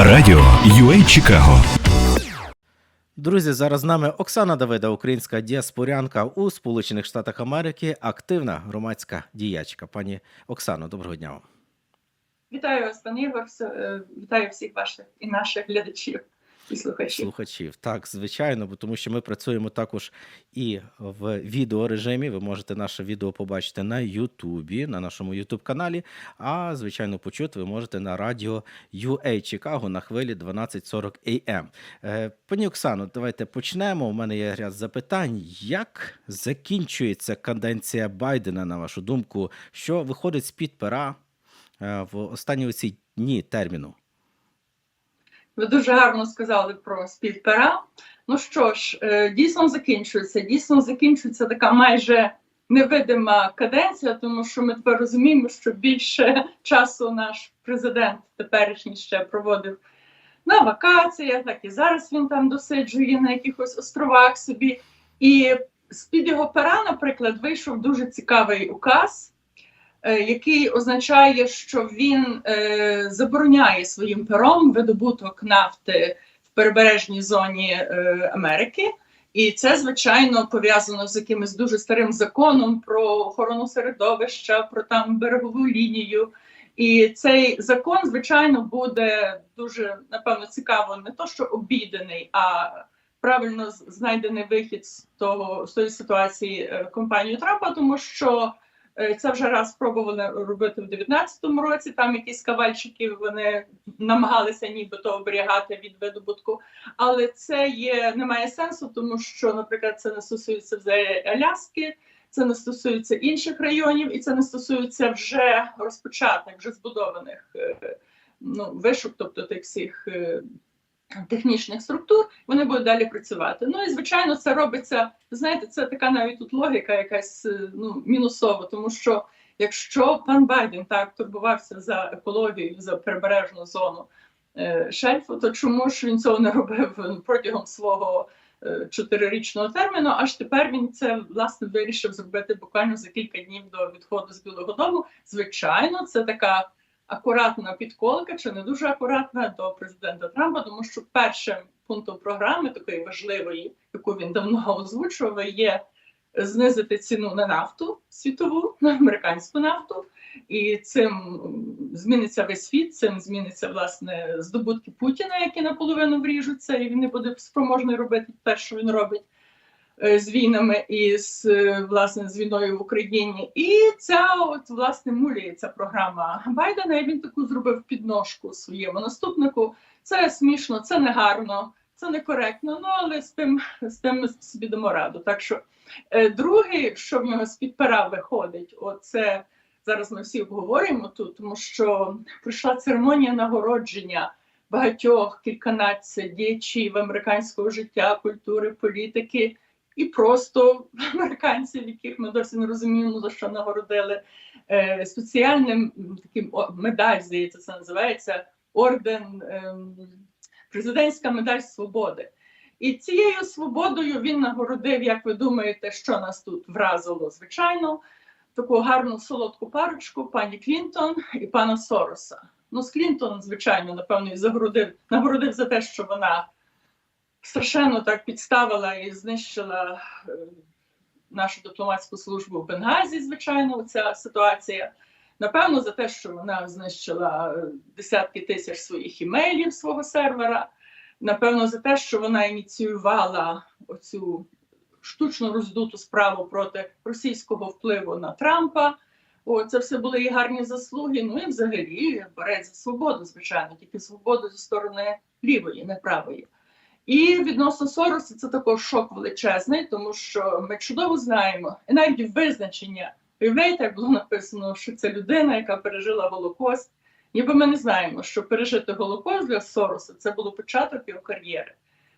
Радіо UA Чикаго. Друзі, зараз з нами Оксана Давида, українська діаспорянка у Сполучених Штатах Америки, активна громадська діячка. Пані Оксано, доброго дня вам. Вітаю вас, пан Ігор. Е, Вітаю всіх ваших і наших глядачів і слухачів. Слухачів. Так, звичайно, бо тому що ми працюємо також і в відеорежимі. Ви можете наше відео побачити на Ютубі, на нашому Ютуб каналі. А звичайно, почути ви можете на радіо UA Чикаго на хвилі 1240 AM. Е, Пані Оксано, давайте почнемо. У мене є ряд запитань. Як закінчується каденція Байдена, на вашу думку, що виходить з-під пера е, в останні оці дні терміну? Ви дуже гарно сказали про співпера. Ну що ж, е, дійсно закінчується. Дійсно закінчується така майже невидима каденція, тому що ми тепер розуміємо, що більше часу наш президент теперішній ще проводив на вакаціях, так і зараз він там досиджує на якихось островах собі. І з-під його пера, наприклад, вийшов дуже цікавий указ. Е, Який означає, що він е, забороняє своїм пером видобуток нафти в перебережній зоні е, Америки, і це звичайно пов'язано з якимось дуже старим законом про охорону середовища, про там берегову лінію. І цей закон, звичайно, буде дуже напевно цікаво, не то що обійдений, а правильно знайдений вихід з того з тої ситуації компанією Трампа, тому що це вже раз спробували робити в 19-му році. Там якісь кавальчики вони намагалися нібито оберігати від видобутку, але це є не має сенсу, тому що, наприклад, це не стосується взагалі Аляски. Це не стосується інших районів, і це не стосується вже розпочатих, вже збудованих е, ну, вишок, тобто тих всіх е, технічних структур, вони будуть далі працювати. Ну і звичайно, це робиться. Знаєте, це така навіть тут логіка, якась е, ну мінусова, тому що якщо пан Байден так турбувався за екологію, за прибережну зону е, шельфу, то чому ж він цього не робив протягом свого е, чотирирічного терміну? Аж тепер він це власне вирішив зробити буквально за кілька днів до відходу з Білого Дому. Звичайно, це така акуратна підколка чи не дуже акуратна до президента Трампа, тому що першим пунктом програми, такої важливої, яку він давно озвучував, є знизити ціну на нафту світову, на американську нафту, і цим зміниться весь світ, цим зміниться власне здобутки Путіна, які наполовину вріжуться, і він не буде спроможний робити те, що він робить з війнами і з е, власне з війною в Україні. І ця от власне муліє ця програма Байдена. І він таку зробив підножку своєму наступнику. Це смішно, це негарно, це некоректно. Ну але з тим з тим ми собі дамо раду. Так що е, другий, що в нього з під пера виходить, оце зараз ми всі обговорюємо тут, тому що прийшла церемонія нагородження багатьох кільканадцять діячів американського життя, культури, політики і просто американців, яких ми досі не розуміємо, за що нагородили е, спеціальним таким о, медаль, здається, це називається орден, ем, президентська медаль свободи. І цією свободою він нагородив, як ви думаєте, що нас тут вразило, звичайно, таку гарну солодку парочку, пані Клінтон і пана Сороса. Ну, з Клінтон, звичайно, напевно, і загородив, нагородив за те, що вона страшенно так підставила і знищила е, нашу дипломатську службу в Бенгазі, звичайно, ця ситуація. Напевно, за те, що вона знищила е, десятки тисяч своїх імейлів свого сервера. Напевно, за те, що вона ініціювала оцю штучно роздуту справу проти російського впливу на Трампа. О, це все були і гарні заслуги. Ну і взагалі борець за свободу, звичайно, тільки свободу зі сторони лівої, не правої. І відносно Сороса це також шок величезний, тому що ми чудово знаємо, і навіть визначення, уявляєте, як було написано, що це людина, яка пережила Голокост. Ніби ми не знаємо, що пережити Голокост для Сороса це було початок його кар'єри.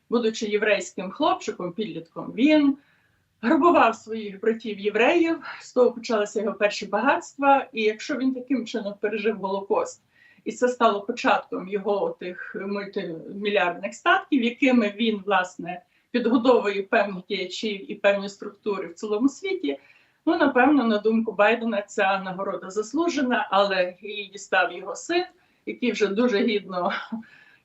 Будучи єврейським хлопчиком, підлітком, він грабував своїх братів євреїв, з того почалися його перші багатства. І якщо він таким чином пережив Голокост, і це стало початком його тих мультимільярдних статків, якими він власне підгодовує певних діячів і певні структури в цілому світі. Ну, напевно, на думку Байдена, ця нагорода заслужена, але її дістав його син, який вже дуже гідно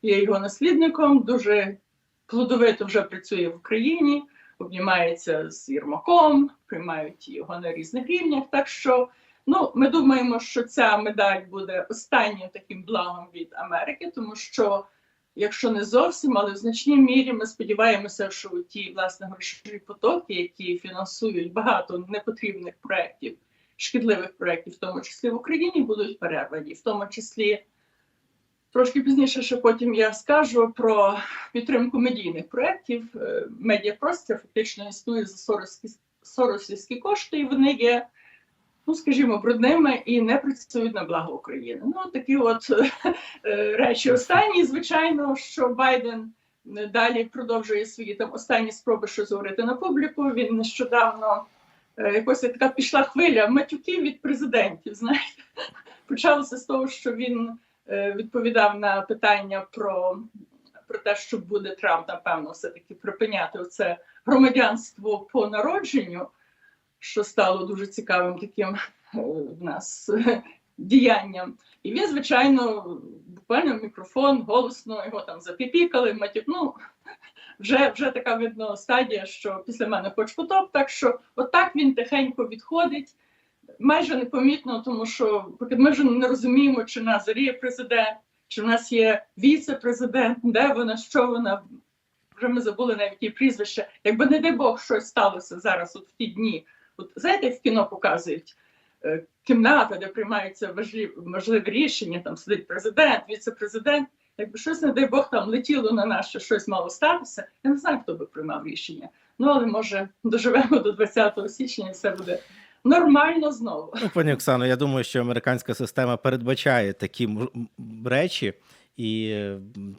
є його наслідником, дуже плодовито вже працює в Україні, обнімається з Єрмаком, приймають його на різних рівнях. Так що ну, ми думаємо, що ця медаль буде останнім таким благом від Америки, тому що. Якщо не зовсім, але в значній мірі ми сподіваємося, що ті власне грошові потоки, які фінансують багато непотрібних проєктів, шкідливих проєктів, в тому числі в Україні, будуть перервані, в тому числі трошки пізніше, ще потім я скажу про підтримку медійних проєктів. Е, Медіапростір фактично існує за соросівські кошти, і вони є, ну скажімо, брудними і не працюють на благо України. Ну такі от е, речі. Останні, звичайно, що Байден. Далі продовжує свої там останні спроби щось говорити на публіку. Він нещодавно е, якось така пішла хвиля матюків від президентів. Знаєте, почалося з того, що він е, відповідав на питання про, про те, що буде Трамп, напевно, все-таки припиняти це громадянство по народженню, що стало дуже цікавим таким е, в нас діянням. І він, звичайно, буквально в мікрофон голосно його там запіпікали, матюк. Ну, вже, вже така видно стадія, що після мене хоч потоп. Так що отак він тихенько відходить, майже непомітно, тому що поки ми вже не розуміємо, чи нас взагалі президент, чи в нас є віце-президент, де вона, що вона. Вже ми забули навіть її прізвище. Якби не дай Бог щось сталося зараз, от в ті дні. От знаєте, в кіно показують е, кімната, де приймаються важливі, можливі рішення, там сидить президент, віце-президент. Якби щось, не дай Бог, там летіло на нас, що щось мало статися, я не знаю, хто би приймав рішення. Ну, але може доживемо до 20 січня і все буде нормально знову. Ну, пані Оксано, я думаю, що американська система передбачає такі речі, і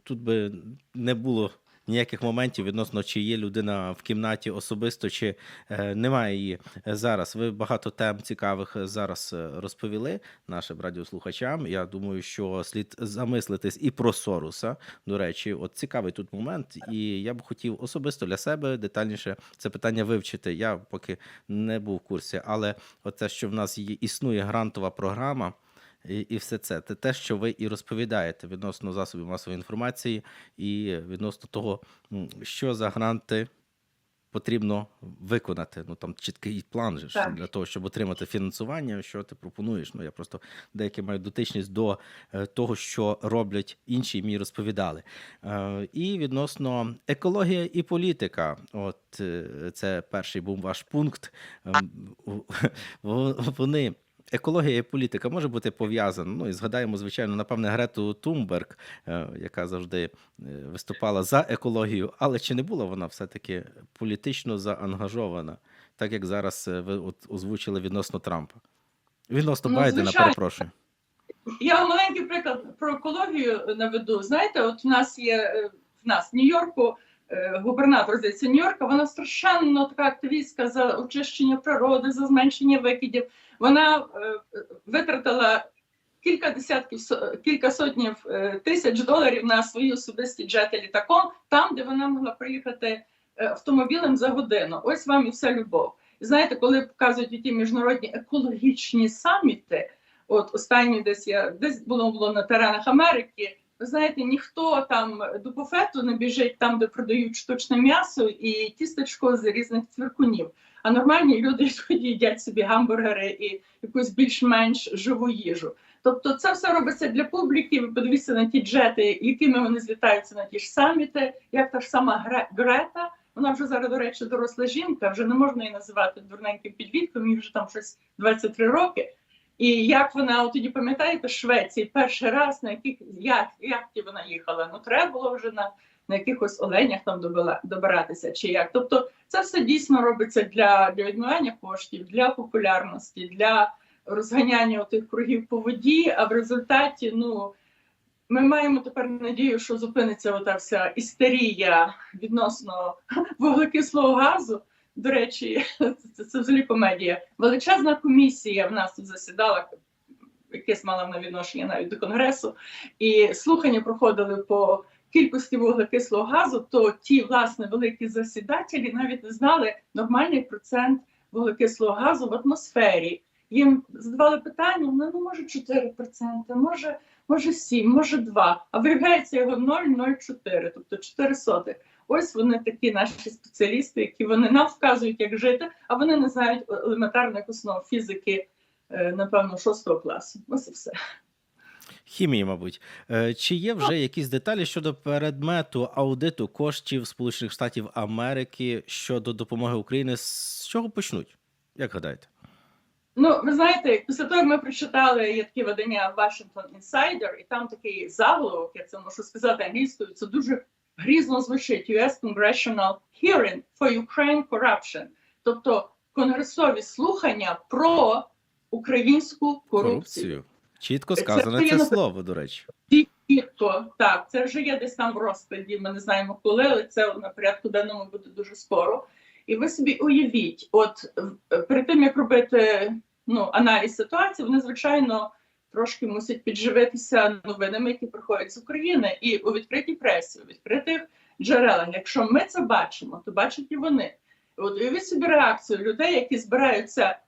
тут би не було ніяких моментів відносно, чи є людина в кімнаті особисто, чи е, немає її зараз. Ви багато тем цікавих е, зараз е, розповіли нашим радіослухачам. Я думаю, що слід замислитись і про Соруса. До речі, от цікавий тут момент, і я б хотів особисто для себе детальніше це питання вивчити. Я поки не був в курсі, але оце, що в нас є, існує грантова програма. І, і все це. Це те, що ви і розповідаєте відносно засобів масової інформації, і відносно того, що за гранти потрібно виконати. Ну там чіткий план же Так. для того, щоб отримати фінансування, що ти пропонуєш. Ну я просто деякі мають дотичність до е, того, що роблять інші, і мені розповідали. Е, І відносно екологія і політика. От е, це перший був ваш пункт. Ем, Вони. Екологія і політика може бути пов'язана. Ну і згадаємо, звичайно, напевне, Грету Тумберг, е, яка завжди е, виступала за екологію, але чи не була вона все-таки політично заангажована, так як зараз е, ви от озвучили відносно Трампа? Відносно Ну, Байдена, звичайно. перепрошую. Я маленький приклад про екологію наведу. Знаєте, от в нас є в нас в Нью-Йорку губернатор здається Нью-Йорка, вона страшенно така активістка за очищення природи, за зменшення викидів. Вона е, витратила кілька десятків кілька сотнів е, тисяч доларів на свої особисті джети літаком, там, де вона могла приїхати е, автомобілем за годину. Ось вам і вся любов. І знаєте, коли показують ті міжнародні екологічні саміти, От останній десь я десь було було на теренах Америки. Ви знаєте, ніхто там до буфету не біжить там, де продають штучне м'ясо і тістечко з різних цвіркунів. А нормальні люди йдуть і їдять собі гамбургери і якусь більш-менш живу їжу. Тобто, це все робиться для публіки. Ви подивіться на ті джети, якими вони злітаються на ті ж саміти, як та ж сама Гре- Грета. Вона вже зараз, до речі, доросла жінка, вже не можна її називати дурненьким підлітком, їй вже там щось 23 роки. І як вона от тоді пам'ятаєте, Швеції перший раз на яких як, вона їхала? Ну треба було вже на, на якихось оленях там добиратися чи як. Тобто це все дійсно робиться для, для відмивання коштів, для популярності, для розганяння тих кругів по воді. А в результаті, ну ми маємо тепер надію, що зупиниться ота вся істерія відносно вуглекислого газу. До речі, це, це взагалі комедія. Величезна комісія в нас тут засідала, якесь мала вона відношення навіть до конгресу, і слухання проходили по кількості вуглекислого газу. То ті, власне, великі засідателі навіть не знали нормальний процент вуглекислого газу в атмосфері. їм задавали питання, ну, ну може 4%, може, може 7, може 2, а виявляється його 0,04, тобто 4 сотих. Ось вони такі наші спеціалісти, які вони нам вказують, як жити, а вони не знають елементарних основ фізики, е, напевно, 6 класу. Ось і все. Хімії, мабуть. Е, Чи є вже якісь деталі щодо предмету аудиту коштів Сполучених Штатів Америки щодо допомоги Україні? З чого почнуть? Як гадаєте? Ну, ви знаєте, після того як ми прочитали є таке видання Washington Insider, і там такий заголовок, я це можу сказати англійською, це дуже грізно звучить US Congressional Hearing for Ukraine Corruption, тобто конгресові слухання про українську корупцію. Чітко Це сказане це приємно. слово, до речі. Чітко, так, це вже є десь там в розкладі. Ми не знаємо коли, але це на порядку денному буде дуже скоро. І ви собі уявіть, от перед тим як робити ну, аналіз ситуації, вони звичайно трошки мусять підживитися новинами, які приходять з України, і у відкритій пресі, у відкритих джерелах. Якщо ми це бачимо, то бачать і вони. От уявіть собі реакцію людей, які збираються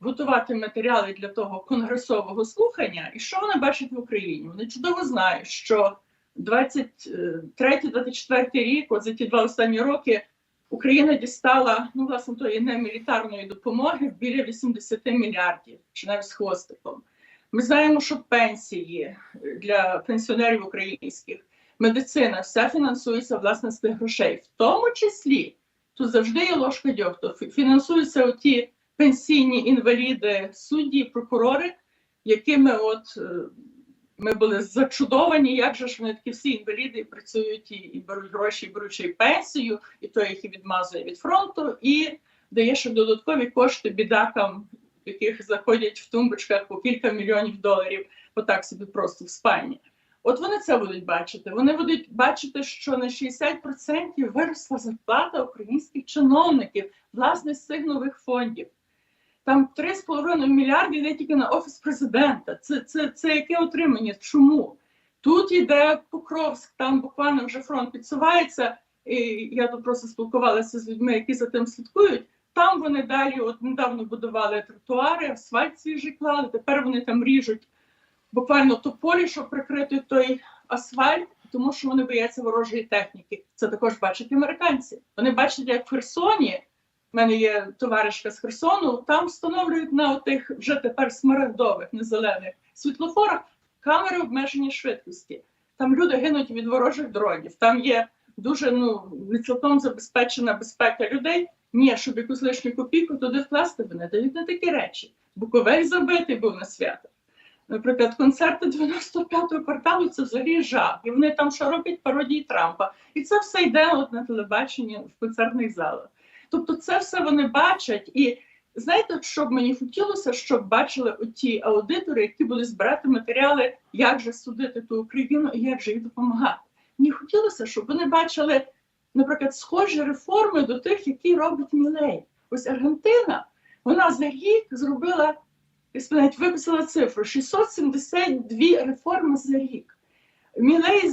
готувати матеріали для того конгресового слухання, і що вони бачать в Україні? Вони чудово знають, що 23-24 рік, от за ті два останні роки, Україна дістала ну, власне тої немілітарної допомоги біля 80 мільярдів, чи навіть з хвостиком. Ми знаємо, що пенсії для пенсіонерів українських, медицина, все фінансується власне з тих грошей, в тому числі тут завжди є ложка дьогту. Фінансуються оті пенсійні інваліди, судді, прокурори, якими от е, ми були зачудовані, як же ж вони такі всі інваліди працюють і, і беруть гроші, і беруть ще пенсію, і той їх і відмазує від фронту, і дає ще додаткові кошти бідакам, яких заходять в тумбочках по кілька мільйонів доларів, отак собі просто в спальні. От вони це будуть бачити. Вони будуть бачити, що на 60% виросла зарплата українських чиновників, власне, з цих нових фондів. Там 3,5 мільярди йде тільки на офіс президента. Це, це, це яке отримання? Чому? Тут йде Покровськ, там буквально вже фронт підсувається. І я тут просто спілкувалася з людьми, які за тим слідкують. Там вони далі, от недавно будували тротуари, асфальт свіжий клали. Тепер вони там ріжуть буквально тополі, щоб прикрити той асфальт, тому що вони бояться ворожої техніки. Це також бачать американці. Вони бачать, як в Херсоні. У мене є товаришка з Херсону, там встановлюють на тих вже тепер смарагдових, не зелених світлофорах камери обмеження швидкості. Там люди гинуть від ворожих дронів. Там є дуже ну не цілком забезпечена безпека людей. Ні, щоб якусь лишню копійку туди вкласти, вони дають на такі речі. Буковель забитий був на свято. Наприклад, концерти 95-го кварталу це взагалі жах. І вони там що роблять пародії Трампа. І це все йде от на телебаченні в концертних залах. Тобто, це все вони бачать. І знаєте, що б мені хотілося, щоб бачили оті аудитори, які будуть збирати матеріали, як же судити ту Україну і як же їй допомагати. Мені хотілося, щоб вони бачили, наприклад, схожі реформи до тих, які робить Мілей. Ось Аргентина, вона за рік зробила, навіть виписала цифру: 672 реформи за рік. Мілей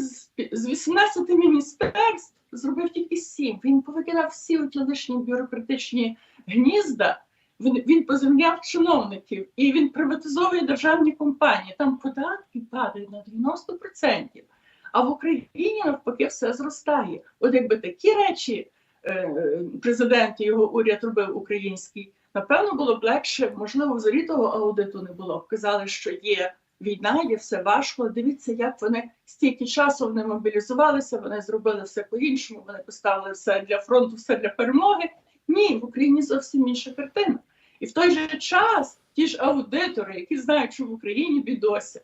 з 18 міністерств зробив тільки 7. Він повикидав всі ті лишні бюрократичні гнізда. Він, він поземляв чиновників і він приватизовує державні компанії. Там податки падають на 90%. А в Україні навпаки все зростає. От якби такі речі е, президент і його уряд робив український, напевно, було б легше, можливо, взагалі того аудиту не було. Казали, що є війна, є все важко. Дивіться, як вони стільки часу вони мобілізувалися, вони зробили все по-іншому, вони поставили все для фронту, все для перемоги. Ні, в Україні зовсім інша картина. І в той же час ті ж аудитори, які знають, що в Україні бідося,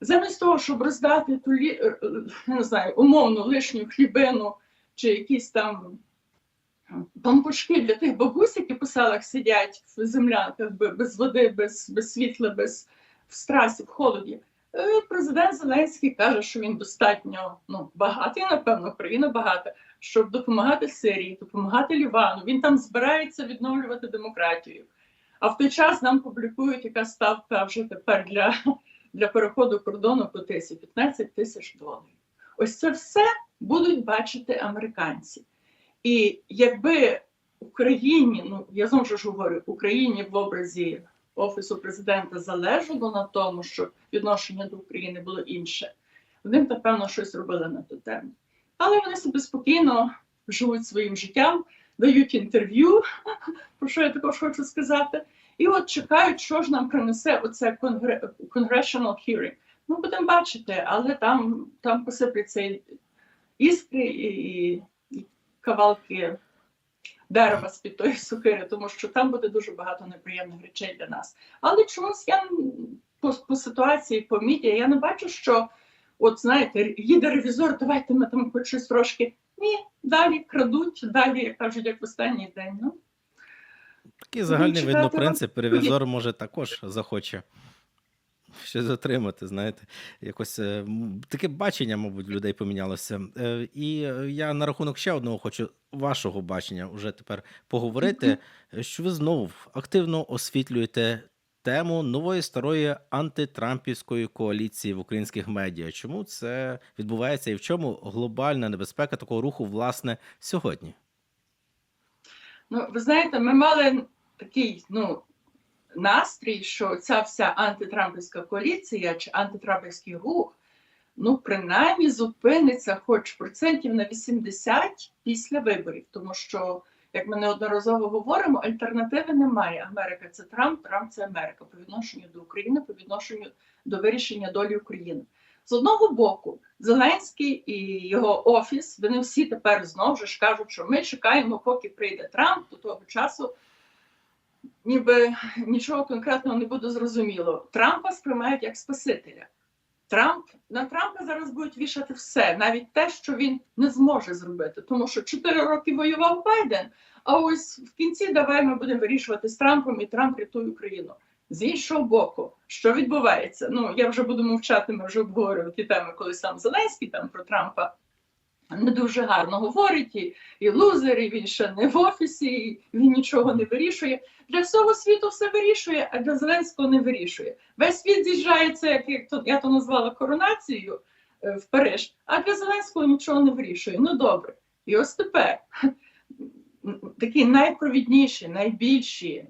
замість того, щоб роздати ту е, е, не знаю, умовну лишню хлібину чи якісь там пампушки для тих бабусь, які по селах сидять в землянках без води, без, без світла, без в страсі, в холоді. Е, Президент Зеленський каже, що він достатньо ну, багатий, напевно, країна багата, щоб допомагати Сирії, допомагати Лівану. Він там збирається відновлювати демократію. А в той час нам публікують, яка ставка вже тепер для, для переходу кордону по тисі 15 тисяч доларів. Ось це все будуть бачити американці. І якби Україні, ну я знову ж говорю, Україні в образі офісу президента залежало на тому, щоб відношення до України було інше. Вони напевно, щось робили на ту тему. Але вони собі спокійно живуть своїм життям, дають інтерв'ю, про що я також хочу сказати. І от чекають, що ж нам принесе оце congressional hearing. Ну, будемо бачити, але там, там посипляться іскри і, і, і кавалки дерева з під тої сукири, тому що там буде дуже багато неприємних речей для нас. Але чомусь я по, по ситуації, по медіа, я не бачу, що от знаєте, їде ревізор, давайте ми там хоч щось трошки. Ні, далі крадуть, далі як кажуть, як в останній день. Ну, Такий загальний видно принцип. Ревізор може також захоче щось отримати. Знаєте, якось е, таке бачення, мабуть, в людей помінялося. Е, І е, я на рахунок ще одного хочу вашого бачення вже тепер поговорити. Що ви знову активно освітлюєте тему нової старої антитрампівської коаліції в українських медіа. Чому це відбувається і в чому глобальна небезпека такого руху, власне, сьогодні? Ну, ви знаєте, ми мали такий ну, настрій, що ця вся антитрампівська коаліція чи антитрампівський рух, ну, принаймні зупиниться хоч процентів на 80 після виборів, тому що, як ми неодноразово говоримо, альтернативи немає. Америка це Трамп, Трамп це Америка по відношенню до України, по відношенню до вирішення долі України. З одного боку, Зеленський і його офіс, вони всі тепер знову ж кажуть, що ми чекаємо, поки прийде Трамп, до того часу ніби нічого конкретного не буде зрозуміло. Трампа сприймають як Спасителя. Трамп на Трампа зараз будуть вішати все, навіть те, що він не зможе зробити, тому що 4 роки воював Байден. А ось в кінці давай ми будемо вирішувати з Трампом, і Трамп рятує Україну. З іншого боку, що відбувається? Ну я вже буду мовчати, ми вже обговорювали ті теми, коли сам Зеленський там про Трампа не дуже гарно говорить, і, і лузер, і він ще не в офісі, і він нічого не вирішує. Для всього світу все вирішує, а для Зеленського не вирішує. Весь світ з'їжджається, як, як то, я то назвала коронацією е, в Париж, а для Зеленського нічого не вирішує. Ну добре. І ось тепер такі найпровідніші, найбільші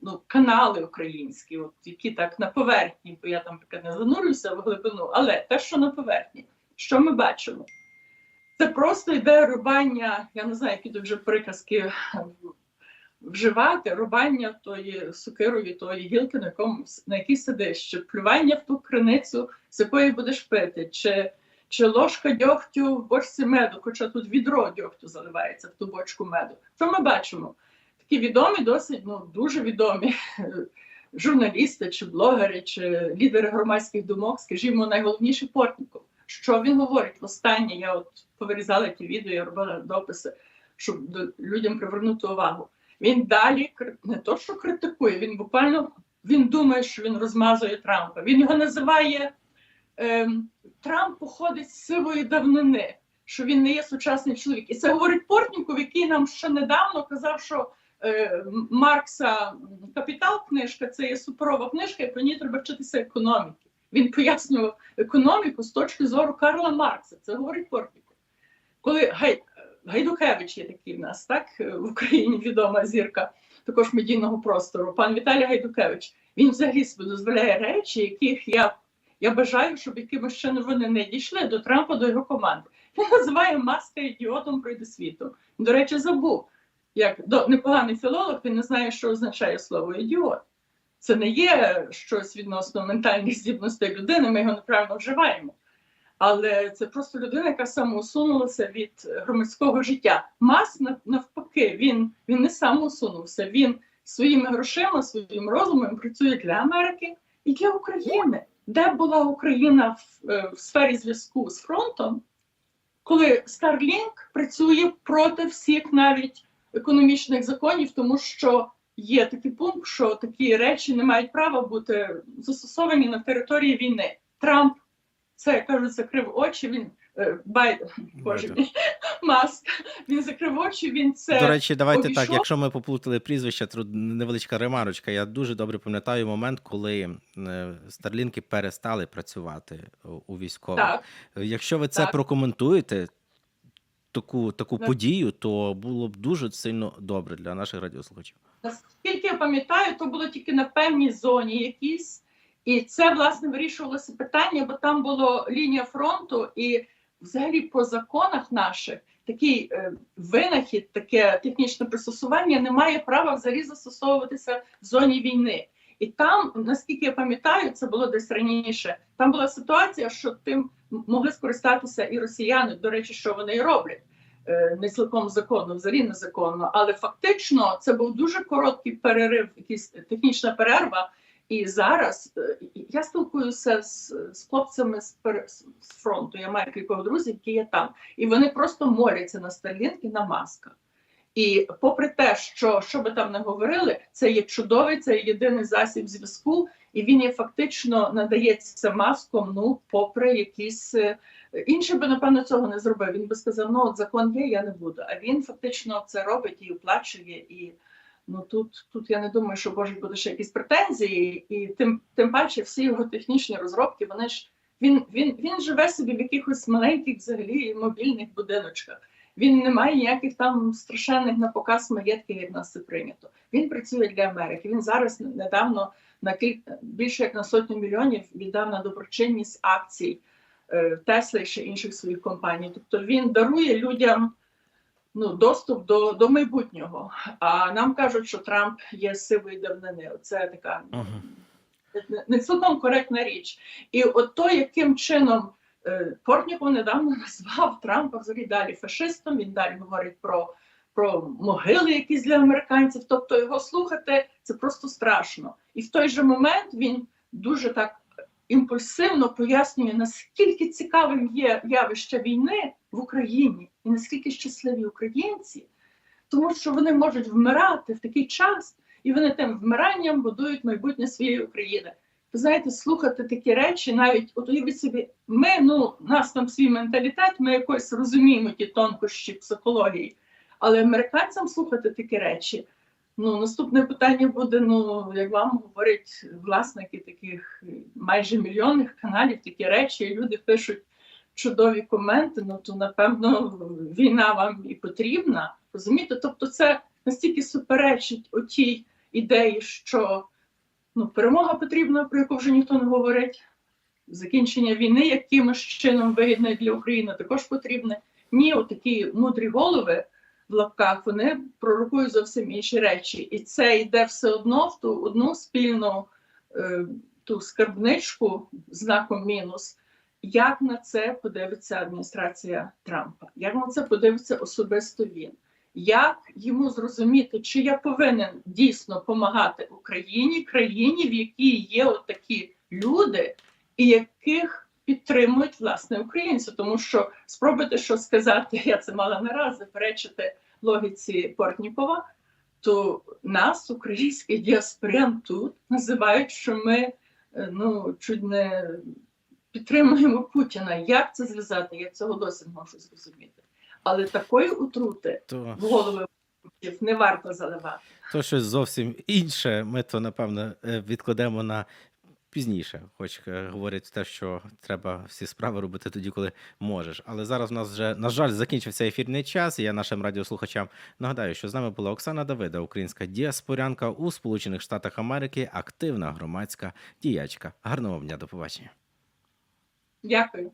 ну, канали українські, от, які так на поверхні, бо я там не занурююся в глибину, але те, що на поверхні, що ми бачимо? Це просто йде рубання, я не знаю, які тут вже приказки вживати, рубання тої сукирові, тої гілки, на, якому, на якій сидиш, чи плювання в ту криницю, з якої будеш пити, чи, чи ложка дьогтю в бочці меду, хоча тут відро дьогтю заливається в ту бочку меду. Що ми бачимо? Такі відомі, досить ну, дуже відомі журналісти, чи блогери, чи лідери громадських думок, скажімо, найголовніший Портніков. Що він говорить? Востаннє я от повирізала ті відео, я робила дописи, щоб до, людям привернути увагу. Він далі не то, що критикує, він буквально він думає, що він розмазує Трампа. Він його називає ем, Трамп походить з сивої давнини, що він не є сучасний чоловік. І це говорить Портніков, який нам ще недавно казав, що е, Маркса Капітал книжка це є суперова книжка, і про ній треба вчитися економіки. Він пояснював економіку з точки зору Карла Маркса. Це говорить Портніков. Коли Гай, Гайдукевич є такий в нас, так в Україні відома зірка також медійного простору. Пан Віталій Гайдукевич. Він взагалі собі дозволяє речі, яких я, я бажаю, щоб якимось чином вони не дійшли до Трампа, до його команди. Він називає маска ідіотом пройде світу. До речі, забув. Як до непоганий філолог, він не знає, що означає слово ідіот. Це не є щось відносно ментальних здібностей людини, ми його неправильно вживаємо. Але це просто людина, яка самоусунулася від громадського життя. Мас навпаки, він, він не самоусунувся. Він своїми грошима, своїм розумом працює для Америки і для України. Де була Україна в, е, в сфері зв'язку з фронтом, коли Starlink працює проти всіх навіть економічних законів, тому що є такий пункт, що такі речі не мають права бути застосовані на території війни. Трамп це кажуть, закрив очі. Він е, Байден, боже мій маск. Він закрив очі. Він це До речі, давайте так. Якщо ми поплутали прізвища, то невеличка ремарочка. Я дуже добре пам'ятаю момент, коли е, старлінки перестали працювати у військових. так. Якщо ви це Так. прокоментуєте, таку, таку Так. подію, то було б дуже сильно добре для наших радіослухачів. Наскільки я пам'ятаю, то було тільки на певній зоні якійсь, і це власне вирішувалося питання, бо там було лінія фронту, і взагалі по законах наших такий е, винахід, таке технічне пристосування не має права взагалі застосовуватися в зоні війни. І там, наскільки я пам'ятаю, це було десь раніше. Там була ситуація, що тим могли скористатися і росіяни. До речі, що вони і роблять Е, не цілком законно, взагалі незаконно. Але фактично це був дуже короткий перерив, якийсь технічна перерва. І зараз е, я спілкуюся з, з хлопцями з, з фронту. Я маю кількох друзів, які є там, і вони просто моляться на Starlink і на масках. І попри те, що що би там не говорили, це є чудовий, це єдиний засіб зв'язку, і він є фактично надається маском. Ну, попри якісь е, інший би напевно цього не зробив. Він би сказав: ну от закон є, я не буду. А він фактично це робить і оплачує. І ну тут, тут я не думаю, що можуть бути ще якісь претензії, і тим, тим паче всі його технічні розробки, вони ж він, він, він живе собі в якихось маленьких взагалі мобільних будиночках. Він не має ніяких там страшенних на показ маєтків, як в нас це прийнято. Він працює для Америки. Він зараз недавно на кілька більше як на сотню мільйонів віддав на доброчинність акцій е, Тесла і ще інших своїх компаній. Тобто він дарує людям ну, доступ до, до майбутнього. А нам кажуть, що Трамп є сивої давнини. Це така не- не цілком коректна річ. І от то, яким чином е, Портніков недавно назвав Трампа взагалі далі фашистом, він далі говорить про, про могили якісь для американців. Тобто його слухати це просто страшно. І в той же момент він дуже так імпульсивно пояснює, наскільки цікавим є явище війни в Україні, і наскільки щасливі українці, тому що вони можуть вмирати в такий час, і вони тим вмиранням будують майбутнє своєї України. Ви знаєте, слухати такі речі, навіть от уявіть собі, ми, ну, нас там свій менталітет, ми якось розуміємо ті тонкощі психології. Але американцям слухати такі речі. Ну, наступне питання буде: ну, як вам говорять власники таких майже мільйонних каналів, такі речі, люди пишуть чудові коменти. Ну то напевно війна вам і потрібна. Розумієте? Тобто, це настільки суперечить отій ідеї, що ну, перемога потрібна, про яку вже ніхто не говорить. Закінчення війни якимось чином вигідне для України також потрібне. Ні, отакі мудрі голови в лапках вони пророкують зовсім інші речі. І це йде все одно в ту одну спільну е, ту скарбничку знаком мінус. Як на це подивиться адміністрація Трампа? Як на це подивиться особисто він? Як йому зрозуміти, чи я повинен дійсно допомагати Україні, країні, в якій є от такі люди, і яких підтримують власне українці? Тому що спробуйте що сказати, я це мала не раз заперечити логіці Портнікова, то нас, українських діаспорян, тут називають, що ми е, ну чуть не підтримуємо Путіна. Як це зв'язати? Я цього досі не можу зрозуміти. Але такої отрути То, в голови не варто заливати. то щось зовсім інше. Ми то, напевно, е, відкладемо на пізніше, хоч е, говорять те, що треба всі справи робити тоді, коли можеш. Але зараз у нас вже, на жаль, закінчився ефірний час. І я нашим радіослухачам нагадаю, що з нами була Оксана Давида, українська діаспорянка у Сполучених Штатах Америки, активна громадська діячка. Гарного вам дня, до побачення. Дякую.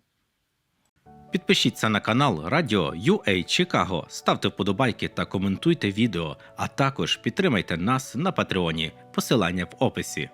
Підпишіться на канал Радіо UA Чикаго, ставте вподобайки та коментуйте відео, а також підтримайте нас на Патреоні. Посилання в описі.